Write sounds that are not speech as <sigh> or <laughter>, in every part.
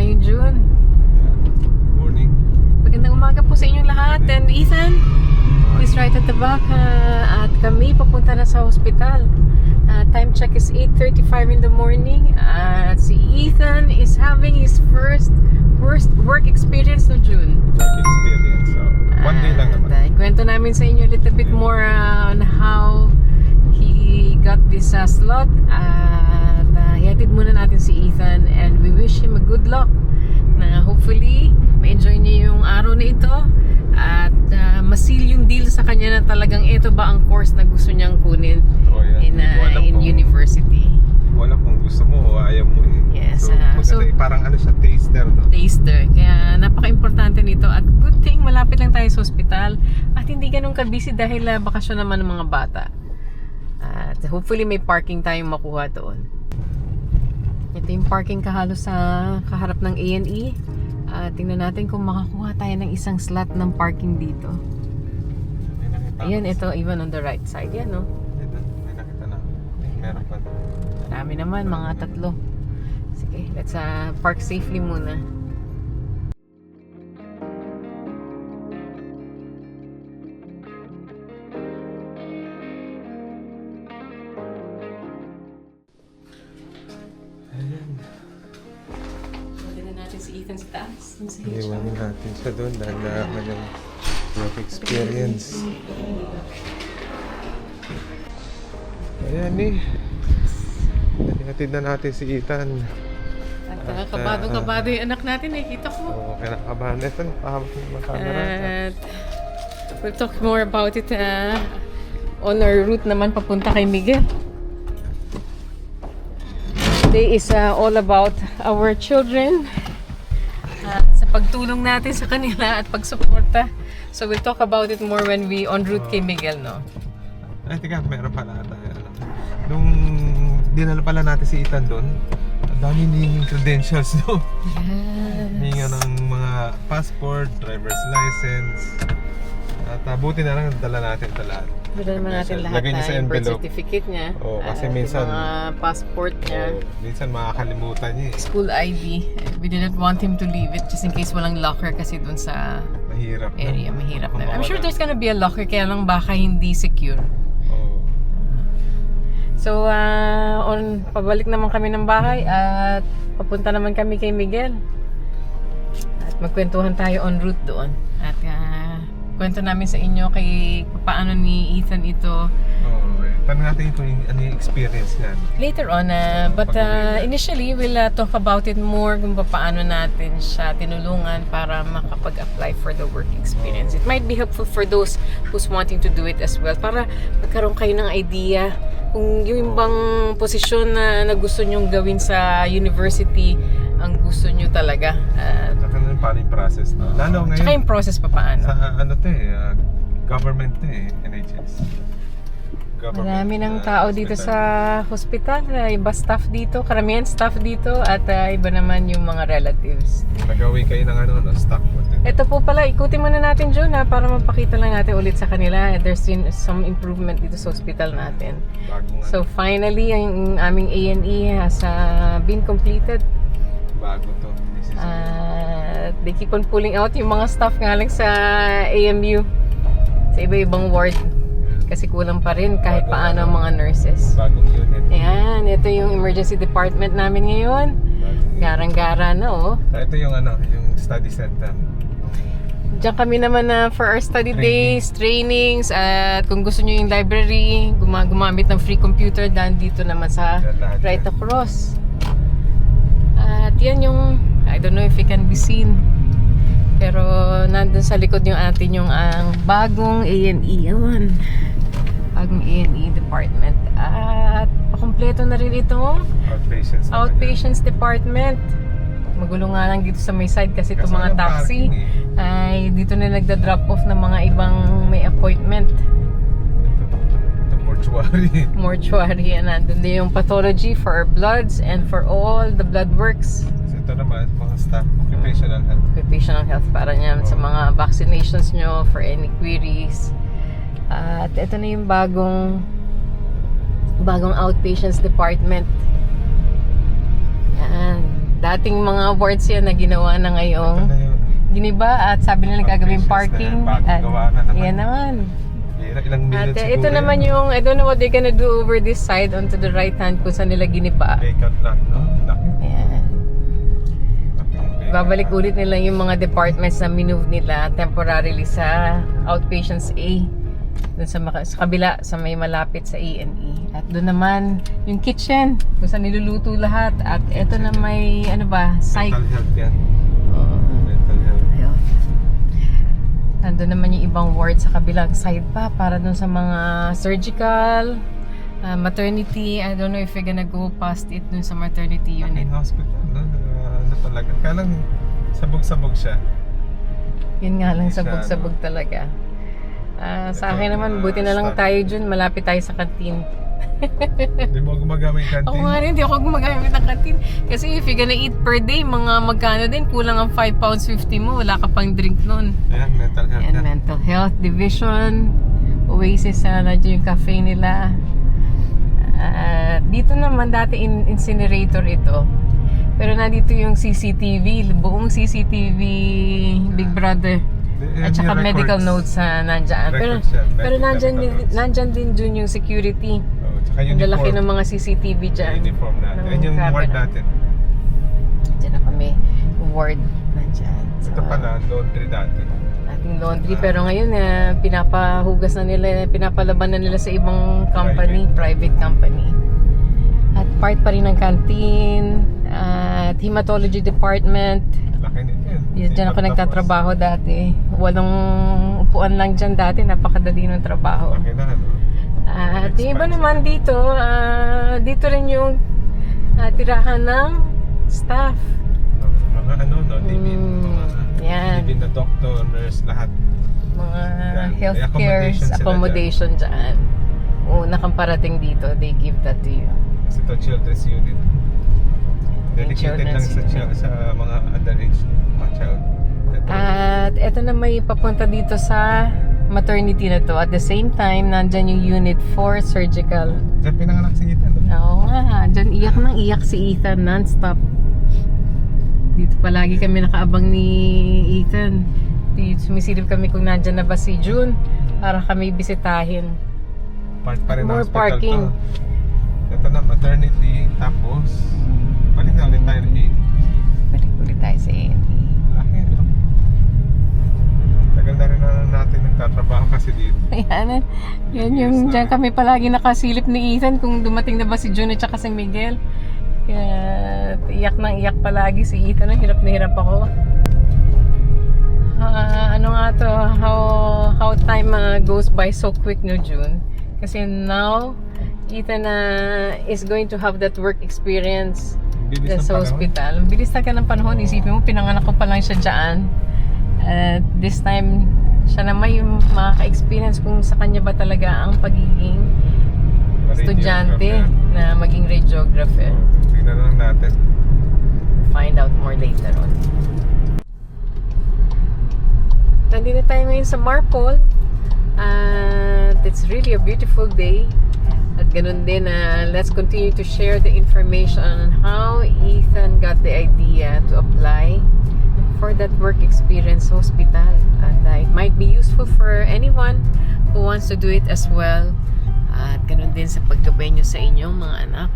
ngayong June. Morning. Magandang umaga po sa inyong lahat. And Ethan, he's right at the back. ah, at kami papunta na sa hospital. Ah, time check is 8.35 in the morning. At si Ethan is having his first worst work experience no June. Work experience. So, one day lang naman. At, uh, kwento namin sa inyo a little bit more uh, on how he got this uh, slot. Uh, ihatid muna natin si Ethan and we wish him a good luck na hopefully ma-enjoy niya yung araw na ito at uh, masil yung deal sa kanya na talagang ito ba ang course na gusto niyang kunin Oh, yeah. in, uh, in kung- university. Hindi alam kung gusto mo o ayaw mo eh. Yes, So, ah, maganda so- eh, parang ano siya, taster, no? taster. Kaya napaka-importante nito at good thing malapit lang tayo sa ospital at hindi ganun ka-busy dahil uh, bakasyon naman ng mga bata. At hopefully may parking tayong makuha doon. Ito yung parking kahalo sa kaharap ng A&E. At tingnan natin kung makakuha tayo ng isang slot ng parking dito. Ayan, ito even on the right side. Yan, no? May nakita na. Meron pa. Marami naman, mga tatlo. Sige, let's uh, park safely muna. Natin sa taas. Dun sa HR. Iwanin natin siya doon dahil na kanyang work experience. Ayan eh. Hatid na natin si Ethan. At uh, kabado-kabado yung anak natin eh. Kita ko. Oo, kinakabahan. Ito, napahawak ng mga camera. At we'll talk more about it uh, on our route naman papunta kay Miguel. Today is uh, all about our children. Pagtulong natin sa kanila at pagsuporta. So we'll talk about it more when we on route kay Miguel, no? Ay, teka, meron pala tayo. Nung dinala pala natin si Ethan doon, ang dami niyang credentials <laughs> no? Hinga ng mga passport, driver's license. At uh, buti na lang dala natin ito lahat. Dala naman natin lahat Lagay niya sa yung birth envelope. certificate niya. Oo, kasi at minsan- mga passport niya. So, minsan makakalimutan niya eh. school ID. We didn't want him to leave it just in case walang locker kasi dun sa Mahirap na. area. Mahirap na. I'm sure there's gonna be a locker kaya lang baka hindi secure. Oo. So, uh, on, pabalik naman kami ng bahay at papunta naman kami kay Miguel. At magkwentuhan tayo on route doon. At uh, kwento namin sa inyo kay paano ni Ethan ito Oo, eh. Tanong natin kung yung- ano yung experience niyan. later on. uh, but uh, initially, we'll uh, talk about it more kung paano natin siya tinulungan para makapag-apply for the work experience. It might be helpful for those who's wanting to do it as well para magkaroon kayo ng idea kung yung bang posisyon na, na gusto nyong gawin sa university ang gusto nyo talaga. Uh, Saka na paano yung process na. Lalo ngayon, tsaka yung process pa paano. sa ano to eh, ah, government to eh, NHS. Government, Marami ng ah, tao dito hospital. sa hospital. Uh, iba staff dito, karamihan staff dito at uh, iba naman yung mga relatives. Nagawin kayo ng ano, no, stock po. Ito po pala, ikutin muna natin Jun ha, para mapakita lang natin ulit sa kanila. There's been some improvement dito sa hospital natin. So finally, ang aming A&E has uh, been completed. Bago to. This is Uh, they keep on pulling out yung mga staff nga lang sa AMU. Sa iba-ibang ward. Kasi kulang pa rin kahit paano ang mga nurses. bagong unit. Ayan, ito yung emergency department namin ngayon. Garang-gara na oh. Ah, Ito yung ano, yung study center. Diyan kami naman na for our study Training. days, trainings, at kung gusto nyo yung library, guma- gumamit ng free computer, dahil dito naman sa right across. Yan yung, I don't know if it can be seen, pero nandun sa likod yung atin yung ang bagong A&E. Yun. Bagong A&E department. At pakumpleto na rin itong Outpatients. outpatients department. Magulo nga lang dito sa may side kasi itong mga taxi eh. ay dito na nagda-drop off ng mga ibang may appointment. Mortuary. <laughs> Mortuary yan. Nandun din yung pathology for our bloods and for all the blood works. So ito naman, mga staff, occupational health. Occupational health para niyan sa mga vaccinations nyo for any queries. At ito na yung bagong bagong outpatients department. Yan. Dating mga awards yan na ginawa na ngayong na giniba at sabi nila gagawin parking. At, na yan naman. Ilang At million uh, siguro ito naman yung, I don't know what they're gonna do over this side onto the right hand kung saan nila giniba. Vacant lot, no? Laki. Vacant Babalik ulit nila yung mga departments na minove nila temporarily sa outpatients A. Doon sa, maka- sa kabila, sa may malapit sa A&E. At doon naman, yung kitchen, kung saan niluluto lahat. At ito na may, ano ba, psych. Mental health yan. Nandun naman yung ibang ward sa kabilang side pa para dun sa mga surgical, uh, maternity. I don't know if you're gonna go past it dun sa maternity unit. Laking hospital, no? Uh, ano talaga. Kaya lang, sabog-sabog siya. Yun nga lang, sabog-sabog talaga. Ah, sa akin naman, mga buti na lang tayo dun. Malapit tayo sa kantin. Hindi mo gumagamit Ako canteen. nga rin, hindi ako gumagamit ng kantin. Kasi if you're gonna eat per day, mga magkano din, kulang ang 5 pounds 50 mo. Wala ka pang drink nun. Ayan, mental health And yan. mental health division, Oasis, uh, nandiyan yung cafe nila. At dito naman dati in incinerator ito. Pero nandito yung CCTV, buong CCTV Big Brother. At Ayan saka medical notes sa nandyan. Pero, Records yan, pero nandyan, din, nandyan din dun yung security. Ang uniform. lalaki ng mga CCTV dyan. Uniform natin. Ng Ayan yung ward natin. Dyan na kami. Ward nandyan. So, Ito pala, laundry dati. ating laundry pero ngayon eh, pinapahugas na nila pinapalaban na nila sa ibang company private, company at part pa rin ng canteen at hematology department Laki nito yun. Yan, dyan ako nagtatrabaho dati walong upuan lang dyan dati napakadali ng trabaho Laki na, ano? At yung iba naman dito ah, dito rin yung ah, tirahan ng staff Mga ano, no? Living, Mm, mga yan. living na doctor, nurse, lahat. mga Yan. Healthcare accommodation accommodation dyan. Una kang parating dito, they give that to you. Kasi ito, children's unit. Dedicated lang sa, unit. sa mga underage mga child. Ito, At eto na may papunta dito sa maternity na to. At the same time, nandyan yung unit for surgical. Diyan pinanganak si Ethan. Oo nga. Diyan iyak nang iyak si Ethan non-stop. Dito palagi kami nakaabang ni Ethan. Sumisilip kami kung nandyan na ba si June para kami bisitahin. Park pa rin More parking. To. Ito na, maternity. Tapos, balik na ulit tayo ng 8. Balik ulit tayo sa 8. Na rin na natin nagtatrabaho kasi dito. <laughs> Ayan, yan yung dyan kami palagi nakasilip ni Ethan kung dumating na ba si June at si Miguel. Kaya iyak nang iyak palagi si Ethan. Hirap na hirap ako. Ah, ano nga to, how, how time uh, goes by so quick no June. Kasi now, Ethan uh, is going to have that work experience Bilis sa hospital. Bilis talaga ng panahon. Isipin mo, pinanganak ko pa lang siya dyan. At this time, siya naman yung makaka-experience kung sa kanya ba talaga ang pagiging estudyante na maging radiographer. Tingnan na lang natin. Find out more later on. Nandito tayo ngayon sa Marpol. At it's really a beautiful day. At ganun din, uh, let's continue to share the information on how Ethan got the idea to apply for that work experience hospital. At uh, it might be useful for anyone who wants to do it as well. At ganun din sa paggabay nyo sa inyong mga anak.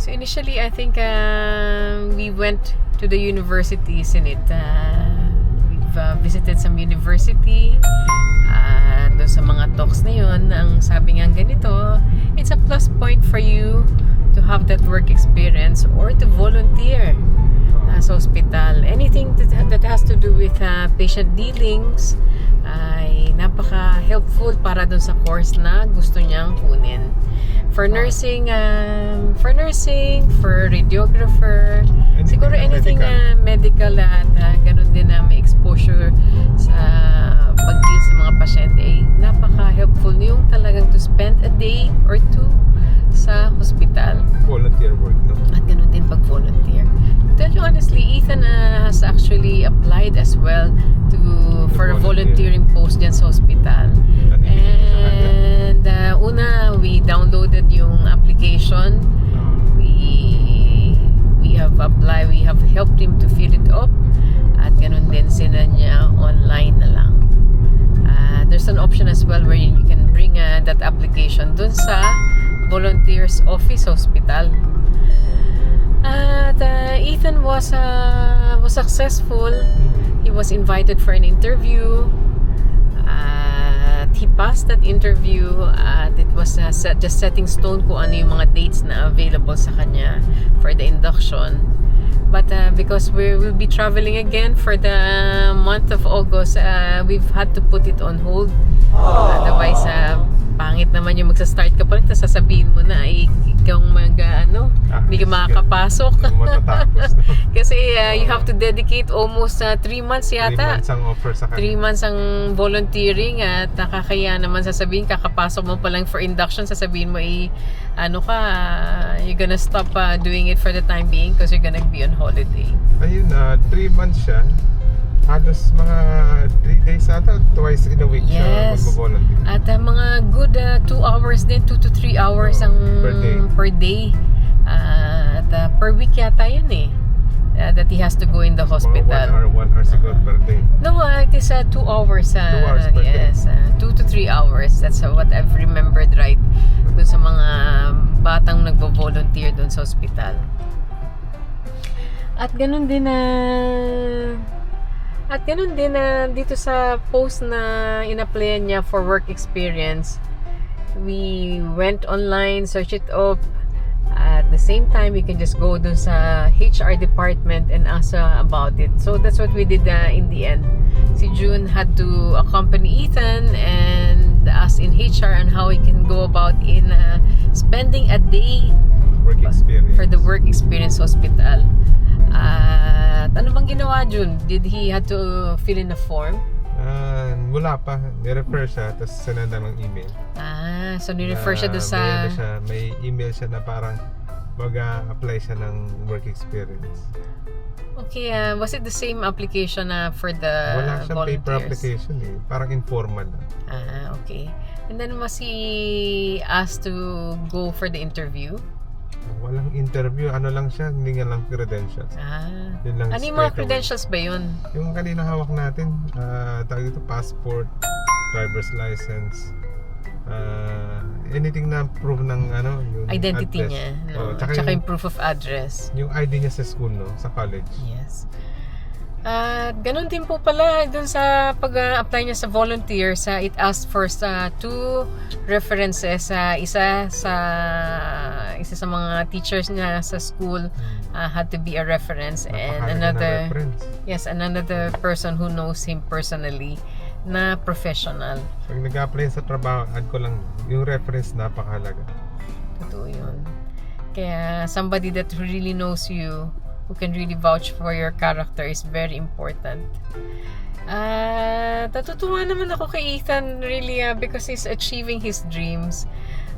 So initially, I think uh, we went to the universities in it. Uh, we've uh, visited some university. Uh, doon sa mga talks na yun, ang sabi nga ganito, it's a plus point for you to have that work experience or to volunteer uh, sa hospital. Anything that, that has to do with uh, patient dealings ay napaka-helpful para dun sa course na gusto niyang kunin. For nursing, um, for nursing, for radiographer, Anything siguro anything medical. na medical at uh, ganun din na may exposure sa pag-deal sa mga pasyente ay napaka-helpful yung talagang to spend a day or two sa hospital. Volunteer work, no? At ganun din pag Actually, honestly, Ethan uh, has actually applied as well to for a volunteering post dyan sa hospital. And uh, una, we downloaded yung application. We we have applied, we have helped him to fill it up. At ganun din sina niya online na lang. Uh, there's an option as well where you can bring uh, that application dun sa volunteers office hospital. At uh, Ethan was uh, was successful. He was invited for an interview. At he passed that interview at it was uh, set, just setting stone kung ano yung mga dates na available sa kanya for the induction. But uh, because we will be traveling again for the month of August, uh, we've had to put it on hold. Otherwise, uh, pangit naman yung magsa-start ka pa rin, sasabihin mo na, ay, ikaw mag, uh, ano, Ah, hindi ka makakapasok. <laughs> Kasi uh, you have to dedicate almost 3 months Three yata. months ang offer sa kanya. 3 months ang volunteering at nakakaya naman sasabihin, kakapasok mo pa lang for induction, sasabihin mo, eh, ano ka, uh, you're gonna stop uh, doing it for the time being because you're gonna be on holiday. Ayun na, 3 months siya. Halos mga 3 days ata, twice in a week siya Yes. magbo-volunteer. At uh, mga good 2 hours din, 2 to 3 hours Oh, ang per day. per day. Uh, at uh, per week yata yun eh. uh, that he has to go in the Mga 1 hospital. hour, 1 hour siguro per day. No, uh, it is uh, two hours. Uh, Two hours per day. yes, uh, two to three hours. That's uh, what I've remembered right dun sa mga batang nagbo-volunteer dun sa hospital. At ganun din na at ganun din na dito sa post na in-applyan niya for work experience. We went online, search it up. At the same time, you can just go dun sa HR department and ask uh, about it. So that's what we did uh, in the end. Si June had to accompany Ethan and us in HR on how he can go about in uh, spending a day Work experience. for the work experience hospital. At ano bang ginawa June? Did he had to fill in a form? Ah, wala pa. Ni-refer siya, tapos sinenda ng email. Ah, so ni-refer siya Na doon sa... May, ano siya, may email siya na parang mag-apply siya ng work experience. Okay, uh, was it the same application uh, for the Wala siyang paper volunteers? application eh. Parang informal lang. Ah, okay. And then was he asked to go for the interview? Walang interview. Ano lang siya, hindi nga lang credentials. Ah. Yun lang Ano yung mga away. credentials ba yun? Yung kanina hawak natin, ah tawag ito, passport, driver's license, ah, anything na proof ng ano, yung Identity address. niya. No? Oh, tsaka, saka yung, yung proof of address. yung ID niya sa school, no? Sa college. Yes. At ganun din po pala dun sa pag-apply niya sa volunteer sa it asked for sa two references sa isa sa isa sa mga teachers niya sa school uh, had to be a reference and another reference. yes another person who knows him personally na professional. Pag nag-apply sa trabaho, add ko lang, yung reference napakahalaga. Totoo yun. Kaya somebody that really knows you, who can really vouch for your character is very important. At natutuwa naman ako kay Ethan really uh, because he's achieving his dreams.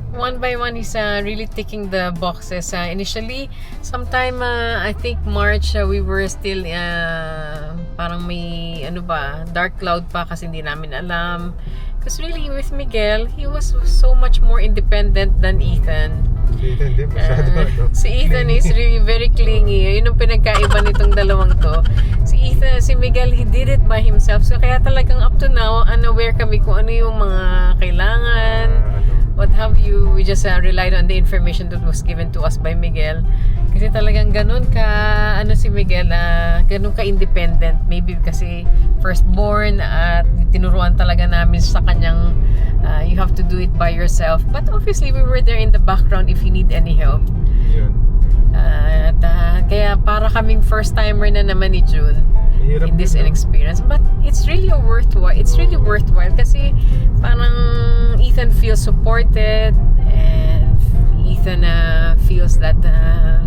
One by one, he's uh, really ticking the boxes. Uh, initially, sometime, uh, I think March, uh, we were still, uh, parang may, ano ba, dark cloud pa kasi hindi namin alam. Because really, with Miguel, he was so much more independent than Ethan. Ethan masyado, Ah, ano. si Ethan is really very clingy. Yun ang pinagkaiba nitong dalawang to. Si Ethan, si Miguel, he did it by himself. So kaya talagang up to now, unaware kami kung ano yung mga kailangan, Ah, ano, what have you. We just uh, relied on the information that was given to us by Miguel. Kasi talagang ganun ka, ano si Miguel, uh, ganun ka independent. Maybe kasi firstborn at tinuruan talaga namin sa kanyang uh, you have to do it by yourself. But obviously, we were there in the background if you need any help. yun. Uh, at, uh, kaya para kaming first timer na naman ni June in this inexperience. But it's really worthwhile. It's really worthwhile kasi parang Ethan feels supported and Ethan uh, feels that uh,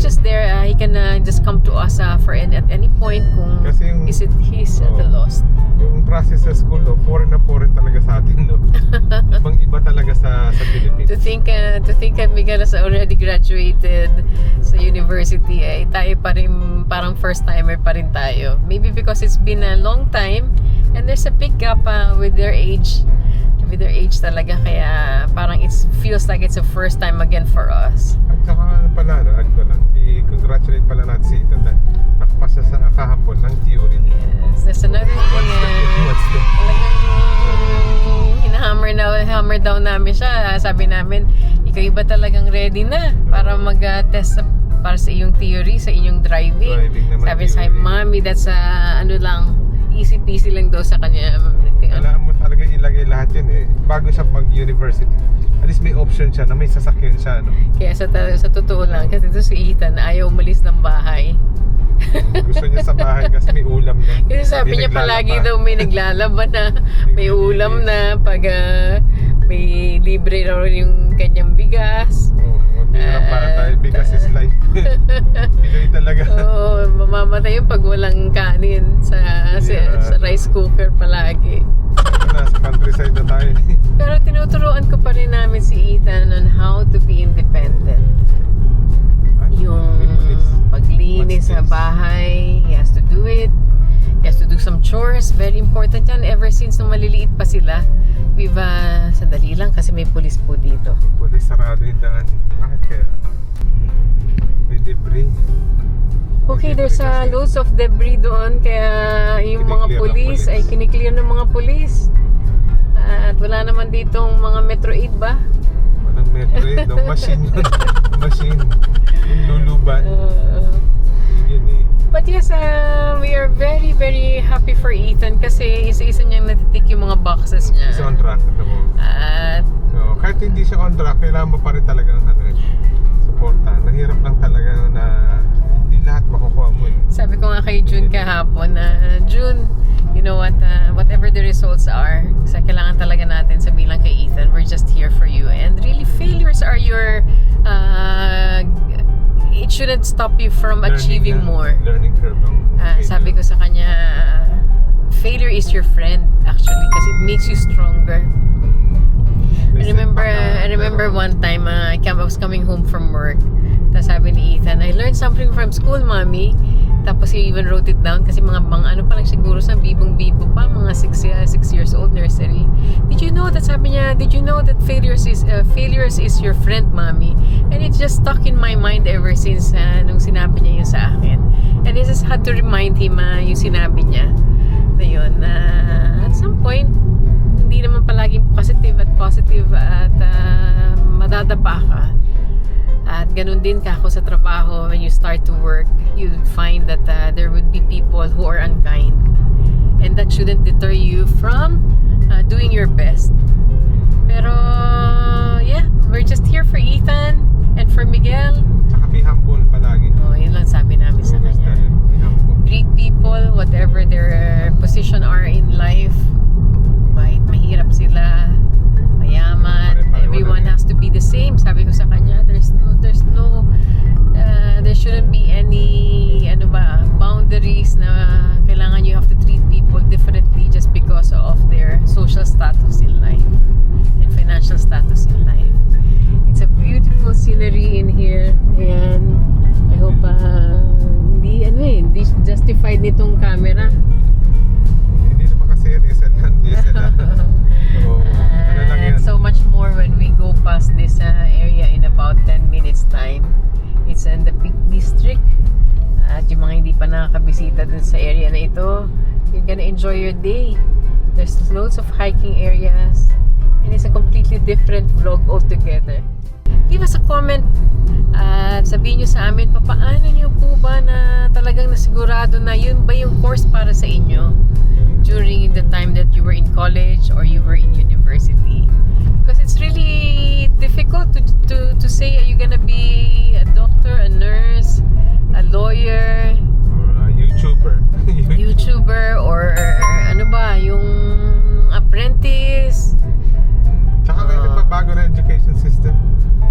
you're just there. Uh, he can uh, just come to us uh, for any, at any point kung Kasi yung- is it he's at a Oo. lost. Yung process sa school, no, foreign na foreign talaga sa atin, no? <laughs> Ibang iba talaga sa, sa Philippines. to think uh, to think that Miguel has already graduated sa university eh tayo pa rin parang first timer pa rin tayo maybe because it's been a long time and there's a big gap uh, with their age with their age talaga kaya parang it feels like it's a first time again for us At saka ano pala, no, add ko lang, i-congratulate pala natin si Ethan na nakapasa sa kahapon ng theory yes there's another thing uh, What's the- talagang down namin siya. Sabi namin, ikaw iba talagang ready na para mag-test sa para sa iyong theory, sa inyong driving. Driving naman Sabi sa. Mami, that's uh, ano lang, easy peasy lang daw sa kanya. Kailangan mo talaga ilagay lahat yun eh. Bago siya mag-university. At least may option siya na may sasakyan siya. No? Kaya sa, sa totoo lang, kasi ito si Ethan, ayaw umalis ng bahay. <laughs> Gusto niya sa bahay kasi may ulam na. Kasi sabi niya palagi daw may naglalaba na, may ulam na, pag ah, may libre raw yung kanyang bigas. Oo, magbihirap para tayo because is life. <laughs> Pinoy talaga. Oo, mamamatay yung pag walang kanin sa, sa, sa rice cooker palagi. Nasa countryside na tayo. <laughs> Pero tinuturuan ko pa rin namin si Ethan on how to be independent. Yung May pulis. paglinis sa bahay, he has to do it. He has to do some chores. Very important yan. Ever since nung maliliit pa sila, we've, uh, sandali lang kasi may pulis po dito. Pulis sarado yung daan. Bakit kaya? May debris. Okay, there's uh, loads of debris doon kaya yung mga police. ay kiniklear ng mga pulis. At wala naman ditong mga Metro 8 ba? Walang metro eh. No, machine yun. <laughs> machine. Yung luluban. Uh, Yun eh. but yes, uh, we are very, very happy for Ethan kasi isa-isa niyang natitik yung mga boxes niya. Isa on track. At So, kahit hindi siya on track, kailangan mo pa rin talaga ng ano, eh, suporta. Nahirap lang talaga na lahat makukuha mo eh. sabi ko nga kay June kahapon na June, you know what, uh, whatever the results are, sa kailangan talaga natin sabihin lang kay Ethan, we're just here for you. And really, failures are your, uh, it shouldn't stop you from achieving Learning na- more. Learning curve ang Ah, sabi ko sa kanya, failure is your friend actually kasi it makes you stronger. I remember, I remember one time, uh, I came- I was coming home from work. Tapos sabi ni Ethan, I learned something from school, mommy. Tapos he even wrote it down kasi mga mga ano pa lang siguro sa bibong-bibo pa, mga 6 six years old nursery. Did you know that sabi niya, did you know that failures is uh, failures is your friend, mommy? And it just stuck in my mind ever since uh, nung sinabi niya yun sa akin. And I just had to remind him uh, yung sinabi niya na yun. Uh, at some point, hindi naman palaging positive at positive at uh, madadapa ka. At ganun din ka ako sa trabaho when you start to work, you find that uh, there would be people who are unkind. And that shouldn't deter you from uh, doing your best. Pero, yeah, we're just here for Ethan and for Miguel. Tsaka be humble palagi. Oh, yun lang sabi namin sa kanya. Greet people, whatever their position are in life. Kahit mahirap sila, mayaman, everyone has to be the same. Sabi ko sa kanya, shouldn't be any, ano ba, boundaries na kailangan you have to treat people differently just because of their social status in life and financial status in life. It's a beautiful scenery in here and I hope uh, hindi ano eh, hindi justified nitong camera. Nakakabisita dun sa area na ito, you're gonna enjoy your day. There's loads of hiking areas. And it's a completely different vlog altogether. Leave us a comment at sabihin nyo sa amin, papaano nyo po ba na talagang nasigurado na yun ba yung course para sa inyo during the time that you were in college or you were in university? Because it's really difficult to, to, to say are you gonna be a doctor, a nurse, a lawyer, YouTuber. <laughs> YouTuber, or ano ba, yung apprentice. Tsaka Ah. nagbabago na education system.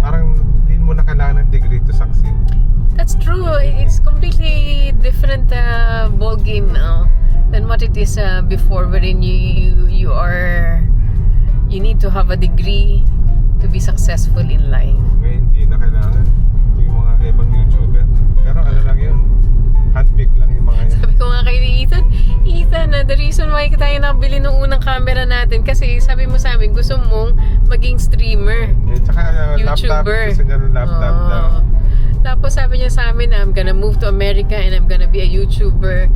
Parang hindi mo na kailangan ng degree to succeed. That's true. It's completely different uh, ball game now than what it is uh, before, wherein you, you you are you need to have a degree to be successful in life. Ngayon hindi na kailangan. Uh, the reason why tayo nabili ng unang camera natin kasi sabi mo sa amin, gusto mong maging streamer. Eh, tsaka uh, laptop. YouTuber. Gusto niya ng laptop Oo. daw. Tapos sabi niya sa amin, I'm gonna move to America and I'm gonna be a YouTuber.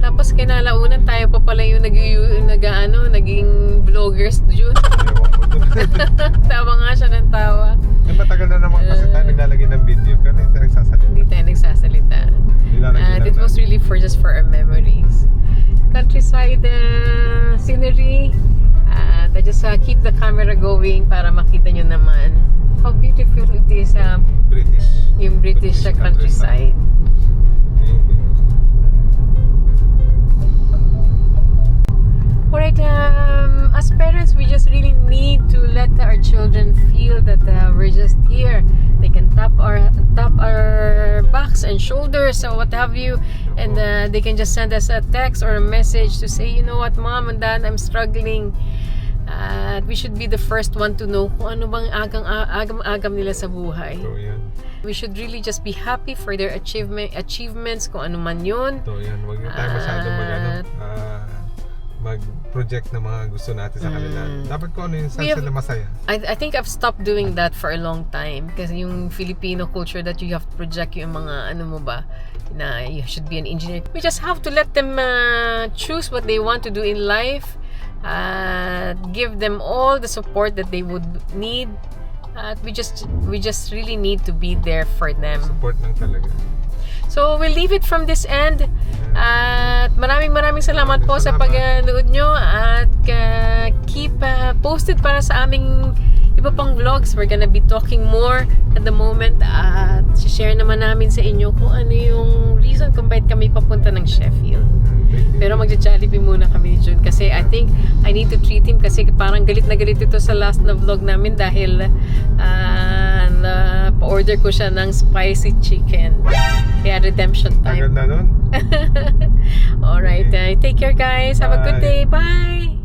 Tapos kinalaunan tayo pa pala yung nag, nag ano, naging vloggers yun. <laughs> Tawa nga siya ng tawa. Eh, matagal na naman kasi tayo naglalagay ng video. Pero hindi tayo nagsasalita. Hindi tayo nagsasalita. And it was really for just for our memories. Countryside uh, scenery. At I just uh, keep the camera going para makita nyo naman how beautiful it is uh, British. yung British uh, countryside. Okay. Alright, um, as parents, we just really need to let our children feel that uh, we're just here. They can tap our tap our and shoulders or what have you, and uh, they can just send us a text or a message to say, you know what, mom and dad, I'm struggling. Uh, we should be the first one to know kung ano bang agang agam-agam nila sa buhay. Ito yan. We should really just be happy for their achievement achievements kung ano man yun. Ito yan. Huwag na tayo masyadong mag, ah, mag-project ng mga gusto natin sa kanila. Mm. Dapat kung ano yung saan have- sila masaya. I, I think I've stopped doing that for a long time kasi yung Filipino culture that you have to project yung mga ano mo ba na you should be an engineer. We just have to let them uh, choose what they want to do in life. Uh, give them all the support that they would need. Uh, we just we just really need to be there for them. Support lang talaga. So we'll leave it from this end. At maraming maraming salamat po sa pagnood nyo at uh, keep uh, posted para sa aming iba pang vlogs. We're gonna be talking more at the moment at share naman namin sa inyo kung ano yung reason kung bakit kami papunta ng Sheffield. Pero magja-Jollibee muna kami ni June kasi I think I need to treat him kasi parang galit na galit ito sa last na vlog namin dahil uh, na pa-order ko siya ng spicy chicken. Kaya redemption Ang time. ganda nun. <laughs> Alright, uh, take care guys. Have a good Bye. day. Bye!